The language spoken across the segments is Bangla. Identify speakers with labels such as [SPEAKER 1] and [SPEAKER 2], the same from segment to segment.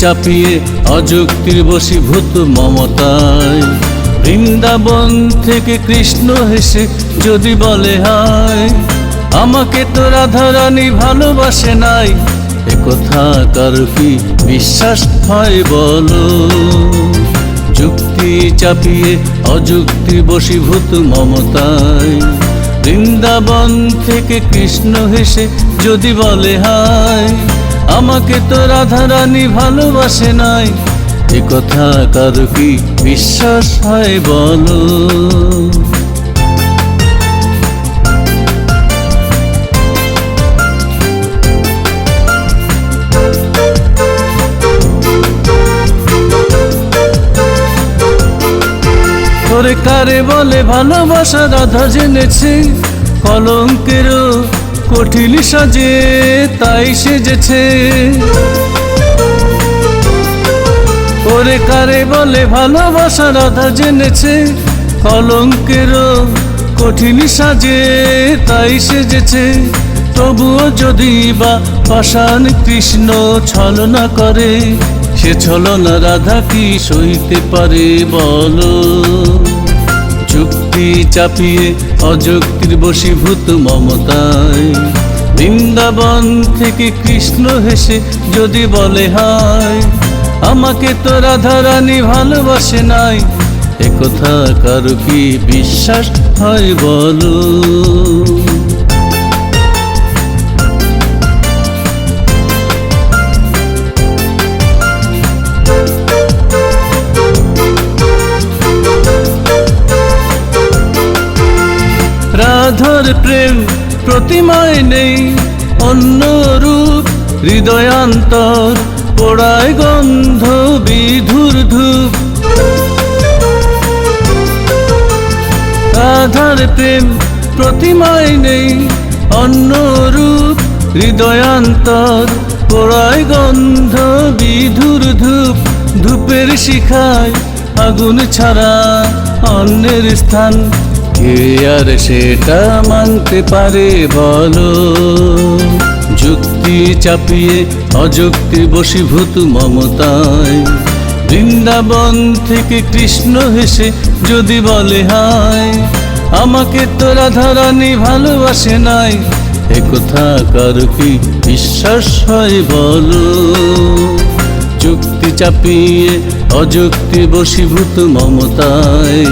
[SPEAKER 1] চাপিয়ে অযুক্তির বশীভূত মমতায়। বৃন্দাবন থেকে কৃষ্ণ হেসে যদি বলে হায়, আমাকে তো রাধারানী ভালোবাসে নাই একথা কার কি বিশ্বাস হয় বলো? যুক্তি চাপিয়ে অযুক্তি বশীভূত মমতায়। বৃন্দাবন থেকে কৃষ্ণ হেসে যদি বলে হায় আমাকে তো রাধা রানী ভালোবাসে নাই। এ কথা কার কি বিশ্বাস হয় বলো? কারে বলে ভালোবাসা, রাধা জেনেছে কলঙ্কেরও কঠিন সাজে, তাই সেজেছে। ওরে কারে বলে ভালোবাসা, রাধা জেনেছে। কলঙ্কেরও কঠিন সাজে, তাই সেজেছে। তবুও যদি বা পাষাণ কৃষ্ণ ছলনা করে, সে ছলনা রাধা কি সইতে পারে বলো? যুক্তি চাপিয়ে অযুক্তির বশীভূত মমতায়। বৃন্দাবন থেকে কৃষ্ণ হেসে যদি বলে হায়, আমাকে তো রাধারানী ভালোবাসে নাই। একথা কারও কি বিশ্বাস হয় বলো? রাধার প্রেম প্রতিমায় নেই। অন্য রূপ হৃদয়ান্তর, পোড়ায় গন্ধ বিধুর ধূপ। রাধার প্রেম প্রতিমায় নেই। অন্য রূপ হৃদয়ান্তর, পোড়ায় গন্ধ বিধুর ধূপ। ধূপের শিখায় আগুন ছাড়া অন্যের স্থান কে আর সেটা মানতে পারে বলো? যুক্তি চাপিয়ে অযুক্তি বশীভূত মমতায়। বৃন্দাবন থেকে কৃষ্ণ হেসে যদি বলে হায়, আমাকে তো রাধারানী ভালোবাসে নাই। একথা কার কি বিশ্বাস হয় বলো? যুক্তি চাপিয়ে অযুক্তি বশীভূত মমতায়।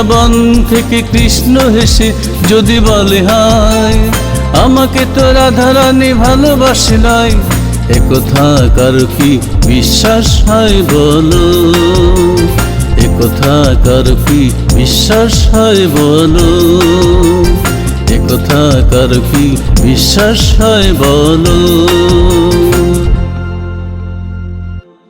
[SPEAKER 1] বৃন্দাবন থেকে কৃষ্ণ হেসে যদি বলে হায়, আমাকে তো রাধারানী ভালোবাসে নাই। একথা কার কি বিশ্বাস হয় বলো? একথা কার কি বিশ্বাস হয় বলো? একথা কার কি বিশ্বাস হয় বলো?